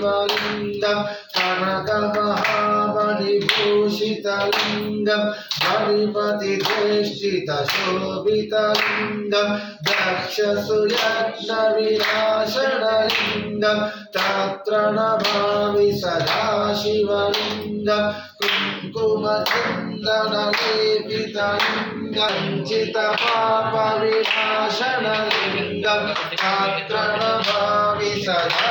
शिवलिङ्गं कनकमहामणिभूषितलिङ्गं मणिपतिधेष्टितशोभितलिङ्गं दक्षसुयज्ञविनाशनलिङ्गं तत्र नमामि सदा शिवलिङ्गं कुङ्कुमचन्दनलेपितलिङ्गं चितपापविनाशनलिङ्गं तत्र नमामि सदा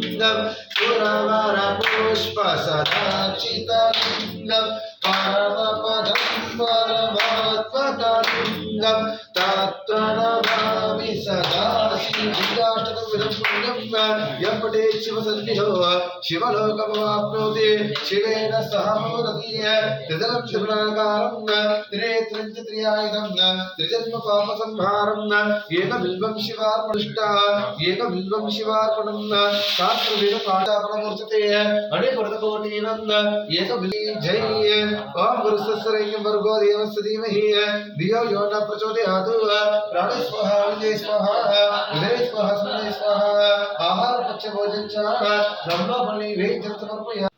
सुरगुरुसुरवरपूजितलिङ्गं सुरवरपुष्पसदाचितलिङ्गं परमपदं परमात्मकलिङ्गं तत्र नमामि सदा शिवाष्टकविरं यपटे शिवसन्निधो शिवलोकमवाप्नोति शिवेन सह मोदति त्रिदलं त्रिगुणाकारं त्रिनेत्रं च त्रियायुधं त्रिजन्म पापसंहारं एकबिल्वं शिवार्पणिष्टा एकबिल्वं शिवार्पणं शास्त्रवेदपाठापणमूर्तते अणिपुरतकोटीनं एकबिल्ली जय ॐ गुरुसस्सरयं वर्गो देवस्य धीमहि धियो यो न प्रचोदयात् प्राणे स्वाहा विजय स्वाहा विजय स्वाहा सुमय स्वाहा ఆహార పచ్చ భోజించ బ్రహ్మఫలి వేయి చెప్తున్నప్పుడు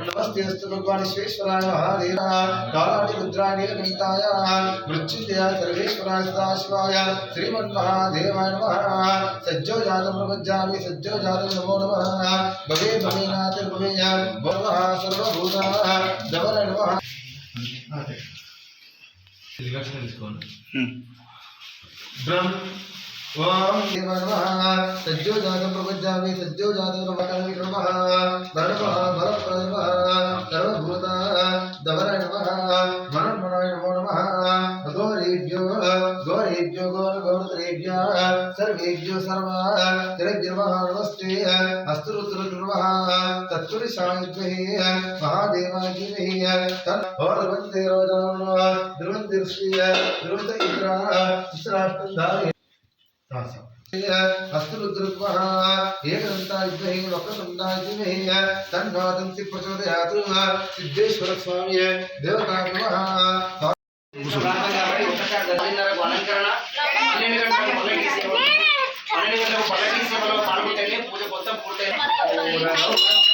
नमस्ते अस्तु भगवान विश्वेश्वराय महादेव कालाटि रुद्राय नीलकंठाय मृत्युंजयाय सर्वेश्वराय सदाशिवाय श्रीमन्महादेवाय नमः सज्जो जातं प्रपज्जामि सज्जो जातं नमो नमः भवे भवेनाथ भवेय भवः सर्वभूताः दवर नमः ब्रह्म ओम देव नमः सज्जो जात प्रपज्जामि सज्जो जात प्रपकं नमः भरणः भरप्रदमः सर्वभूता दवराय नमः भरणमणाय नमो नमः गौरेभ्यो गौरेभ्यो गौरगौरतरेभ्यः सर्वेभ्यो सर्वा त्रिभ्यो नमः नमस्ते हस्तरुद्रुर्नमः तत्पुरि सायुज्महे महादेवाजिमहे तन्वन्दे रोजानः ध्रुवन्दिर्षिय ध्रुवत इन्द्रः अस्तु रुद्रत्वः एकदन्तायुद्धे वक्रतुण्डाजिमहे तन्नादन्ति प्रचोदयातु सिद्धेश्वर स्वामी देवता नमः అలంకరణ పన్నెండు గంటలకు పల్లకి సేవ పన్నెండు గంటలకు పల్లకి సేవలో పాల్గొంటే పూజ మొత్తం పూర్తయింది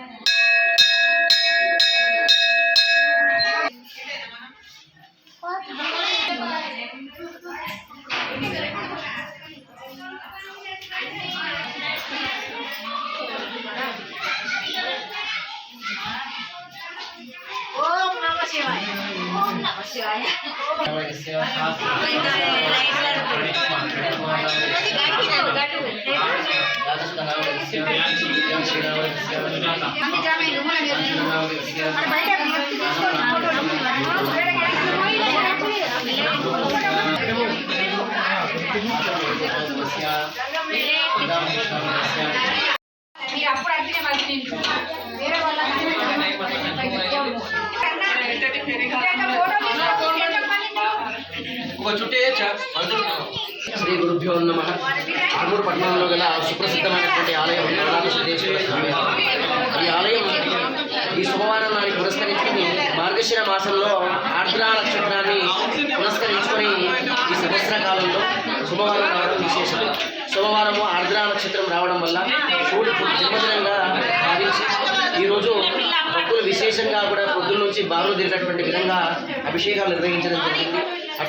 బయట శ్రీ గురుభ్యో నమ ఆగూరు పట్టణంలో గల సుప్రసిద్ధమైనటువంటి ఆలయం ప్రధాన స్వామి ఈ ఆలయం ఈ శుభవారం నాడు పురస్కరించుకుని మార్గశిర మాసంలో ఆర్ద్రా నక్షత్రాన్ని పురస్కరించుకొని ఈ సంవత్సర కాలంలో శుభవారం రావడం విశేషం. శుభవారము ఆర్ద్రా నక్షత్రం రావడం వల్ల సూర్యుడు జన్మదినంగా భావించి ఈరోజు భక్తులు విశేషంగా కూడా పొద్దున్న నుంచి బారులు తిరిగినటువంటి విధంగా అభిషేకాలు నిర్వహించడం జరిగింది.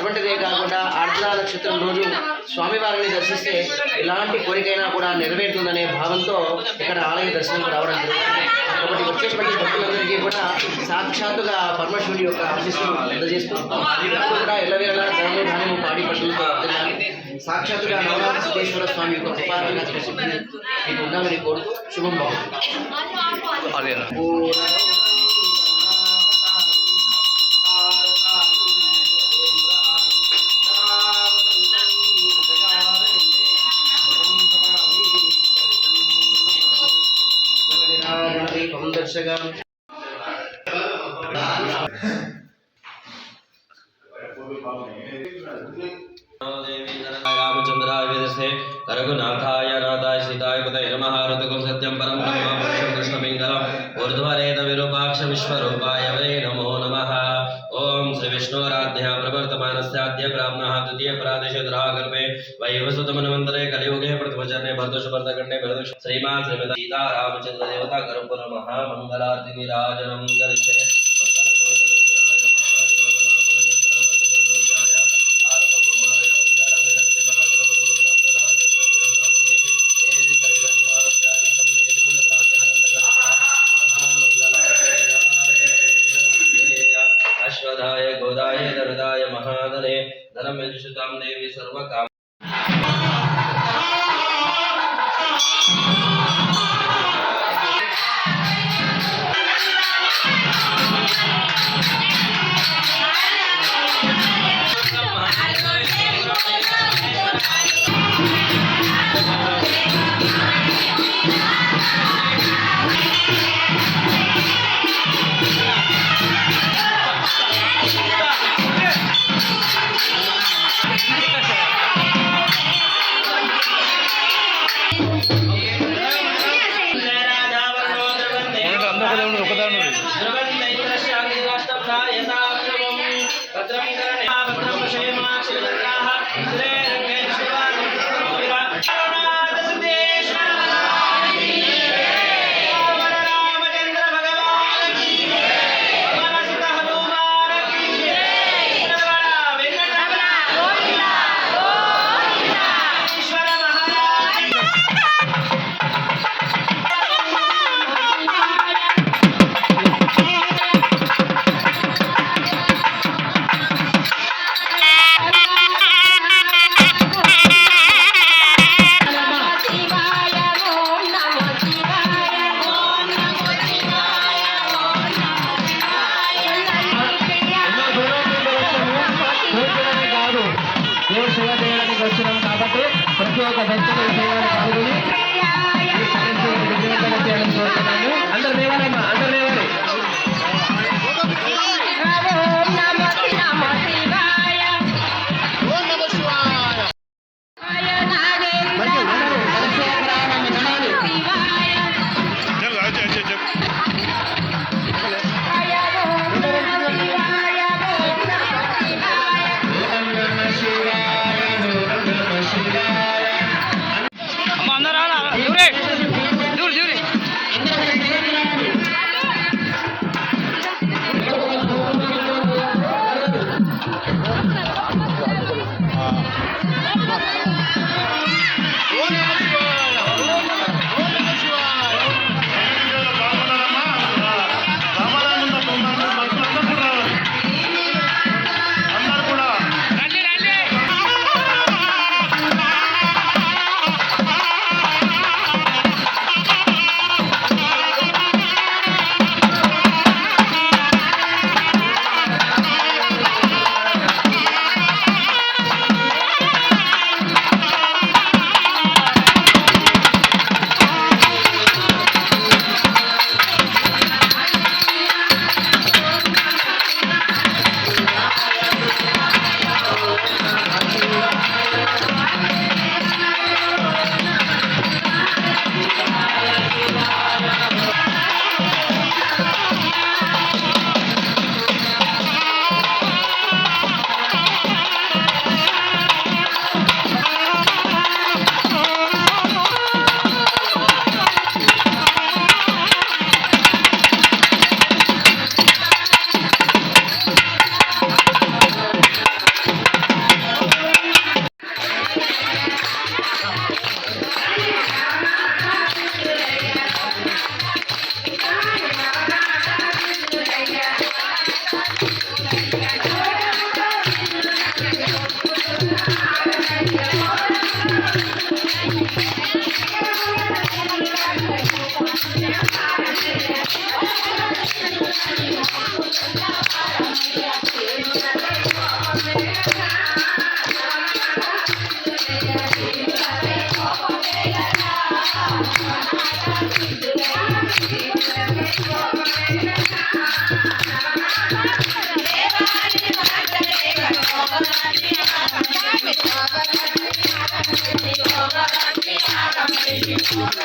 అటువంటిదే కాకుండా ఆర్ద్రా నక్షత్రం రోజు స్వామివారిని దర్శిస్తే ఎలాంటి కోరికైనా కూడా నెరవేరుతుందనే భావంతో ఇక్కడ ఆలయ దర్శనం రావడం జరుగుతుంది కాబట్టి వచ్చేటువంటి భక్తులందరికీ కూడా సాక్షాత్తుగా పరమశివుడి యొక్క ఆశీస్సులు అందజేస్తూ కూడా ఎల్లవేళలా ధాన్య ధాన్యము పాడి పట్టులతో. సాక్షాత్తుగా నవనాథ సిద్ధేశ్వర స్వామి యొక్క కృపారంగా సిద్ధి మీకు ఉండాలని కోరుతూ శుభం దర్శకం రామచంద్రాయ వేదసే రఘునాథాయ నాథాయ సీతాయ కుతయ నమః ఋతుకం సత్యం పరం బ్రహ్మ పురుషం కృష్ణమింగళం ఊర్ధ్వరేత విరూపాక్ష విశ్వరూపాయ వరే నమో నమః ఓం శ్రీ విష్ణోరాధ్య ప్రవర్తమానస్యాద్య బ్రాహ్మణ ద్వితీయ ప్రాదేశ ద్రాగర్భే वैवस्वत तो मन मंत्रे कलियुगे प्रतिवचरणे भरदोष भरतकण्डे भरदोष श्रीमा श्रीमता सीता रामचंद्र देवता करुपुर Gracias. టైం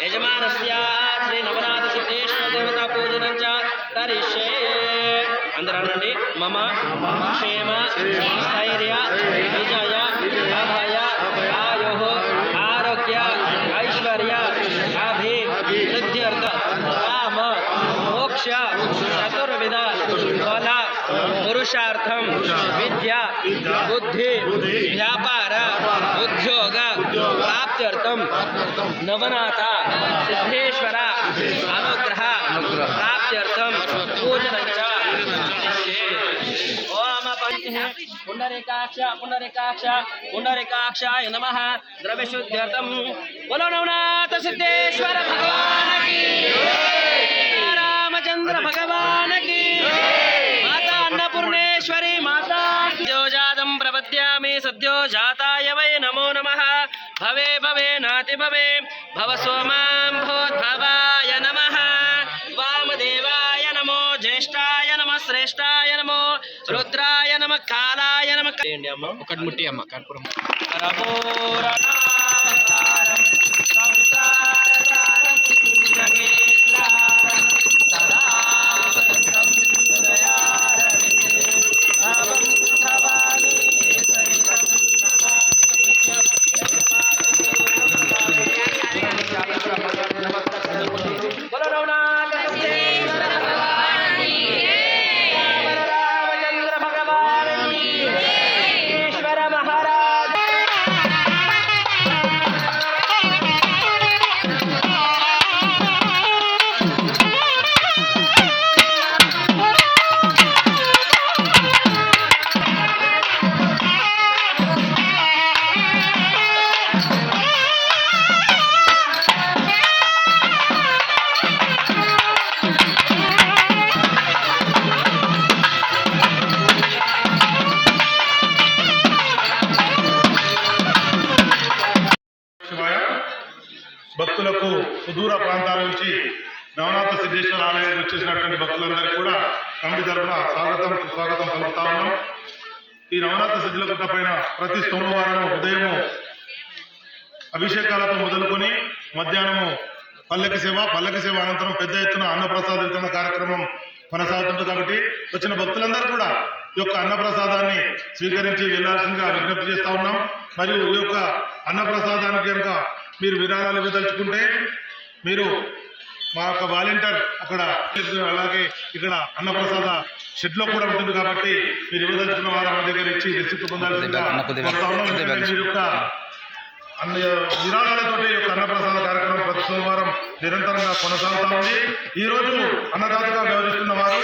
श्रीमतः यजमानस्य श्रीनवनाथसिद्धेश्वर देवता पूजनं च करिष्ये అందరూ అనండి మమ క్షేమ స్థైర్య విజయ అభయ ఆయు ఆరోగ్య ఐశ్వర్య అభి వృద్ధ్యర్థ కామ మోక్ష చతుర్విధ पुरुषार्थम विद्या बुद्धि व्यापार उद्योग प्राप्त्यर्थम नवनाथा सिद्धेश्वर अनुग्रह प्राप्त्यर्थम पूजन पुनरेकाक्ष पुनरेकाक्ष पुनरेकाक्षाय नमः। द्रव्यशुद्ध्यर्थम सिद्धेश्वर भगवान की रामचंद्र भगवान की అన్నపూర్ణేశ్వరి మాతా ప్రపద్యామి సద్యో జాతాయ వై నమో నమః భవే భవే నాతి భవే భవ సోమాం భూద్భవాయ నమః వామదేవాయ నమో జ్యేష్ఠాయ నమ శ్రేష్ఠాయ నమో రుద్రాయ నమ కాలాయ నమ ఏంటి అమ్మ? ఒకటి ముట్టి అమ్మ కర్పూరం. ప్రతి సోమవారం ఉదయము అభిషేకాలతో మొదలుకొని మధ్యాహ్నము పల్లకి సేవ పల్లకి సేవ అనంతరం పెద్ద ఎత్తున అన్నప్రసాద వితరణ కార్యక్రమం కొనసాగుతుంది కాబట్టి వచ్చిన భక్తులందరూ కూడా ఈ యొక్క అన్నప్రసాదాన్ని స్వీకరించి వెళ్ళాల్సిందిగా విజ్ఞప్తి చేస్తా ఉన్నాం. మరియు ఈ యొక్క అన్నప్రసాదానికి కనుక మీరు విరాళాలు ఇవ్వదలుచుకుంటే మీరు మా యొక్క వాలంటీర్ అక్కడ అలాగే ఇక్కడ అన్నప్రసాద షెడ్లో కూడా ఉంటుంది కాబట్టి మీరు ఇవ్వదలుచుకున్న వారు మా దగ్గర ఇచ్చి రిసిప్ట్ పొందాల్సిందిగా అన్న విరాళాలతోటి యొక్క అన్నప్రసాద కార్యక్రమం ప్రతి సోమవారం నిరంతరంగా కొనసాగుతా ఉంది. ఈ రోజు అన్నదాతగా వ్యవహరిస్తున్న వారు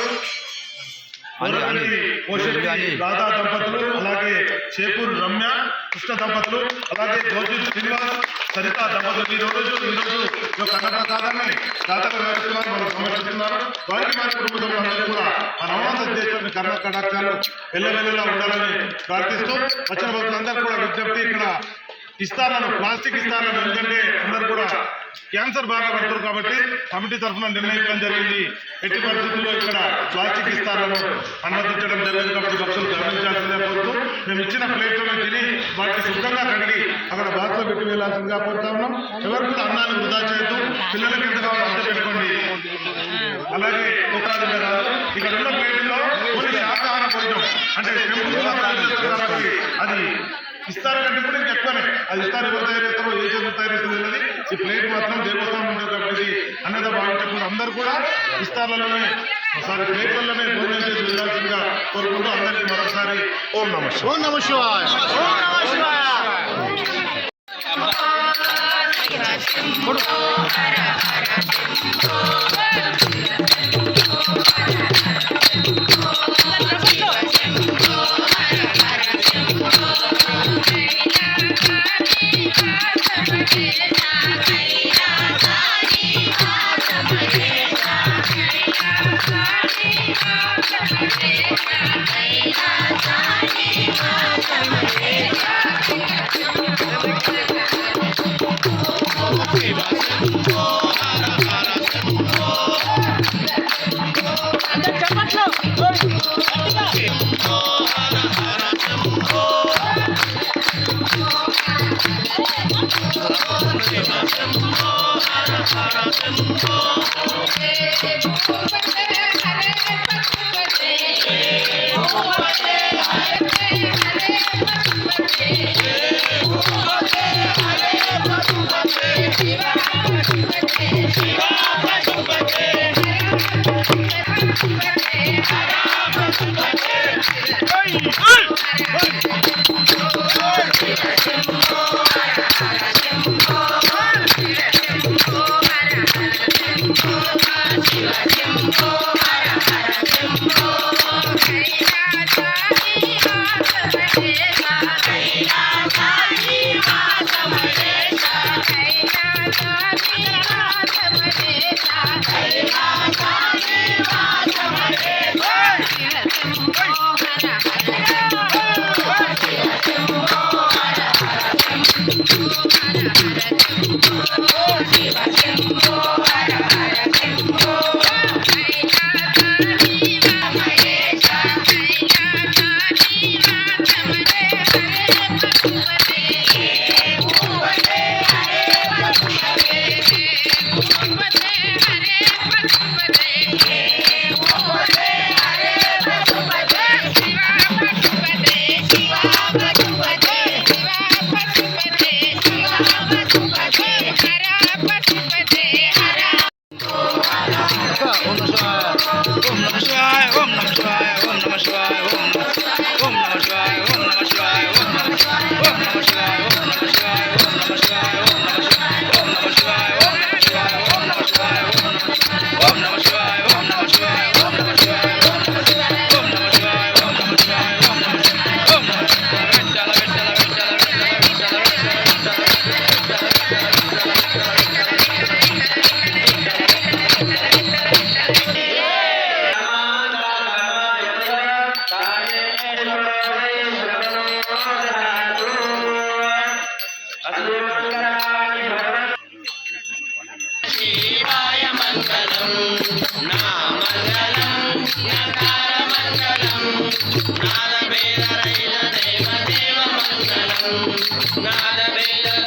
దాదా దంపతులు అలాగే చేకూరు రమ్య కృష్ణ దంపతులు అలాగే గోజు శ్రీనివాస్ సరిత దంపతులు. ఈ రోజు ఈ రోజు అన్నప్రసాదాన్ని దాతగా వ్యవహరిస్తున్నారు మనం సమర్పిస్తున్నారు వారికి వారి కుటుంబ సభ్యులందరూ కూడా ఆ నవనాథ దేశాన్ని కర్ణ కటాక్షాలు వెళ్ళవెళ్ళలా ఉండాలని ప్రార్థిస్తూ వచ్చిన భక్తులందరూ కూడా విజ్ఞప్తి ఇక్కడ ఇస్తారను ప్లాస్టిక్ ఇస్తారను ఎందుకంటే అందరూ కూడా క్యాన్సర్ బాగా పడుతున్నారు కాబట్టి కమిటీ తరఫున నిర్ణయించడం జరిగింది. ఎట్టి పరిస్థితుల్లో ఇక్కడ ప్లాస్టిక్ ఇస్తారను అనుమతించడం జరిగింది కాబట్టి భక్తులు గమనించాల్సిందే కోరుతూ మేము ఇచ్చిన ప్లేట్లను తిని వాటిని శుభ్రంగా కడిగి అక్కడ బాత్లో పెట్టి వెళ్ళాల్సిందిగా కోరుతా ఉన్నాం. ఎవరు కూడా అన్నాన్ని వృధా చేయొద్దు. పిల్లలకి ఎంత కావాలో అంత పెట్టుకోండి. అలాగే ఉపాధి ఇక్కడ ఉన్న ప్లేట్లో కొన్ని శాకాహార కొంచెం అంటే అది ఇస్తారు కంటే కూడా ఇంకా ఎక్కువనే అది ఇస్తారు ఎవరు తయారు చేస్తారో ఏ చేతులు తయారు చేస్తుంది అనేది ఈ ప్లేట్ మాత్రం దేవస్థానం ఉంటుంది కాబట్టి అన్నదా భావించకుండా అందరూ కూడా ఇస్తార్లలోనే ఒకసారి ప్లేట్లలోనే భోజనం చేసి వెళ్ళాల్సిందిగా కోరుకుంటూ అందరికీ మరొకసారి ఓం నమ ఓం నమ శివాయ. Thank you. వదిలేలే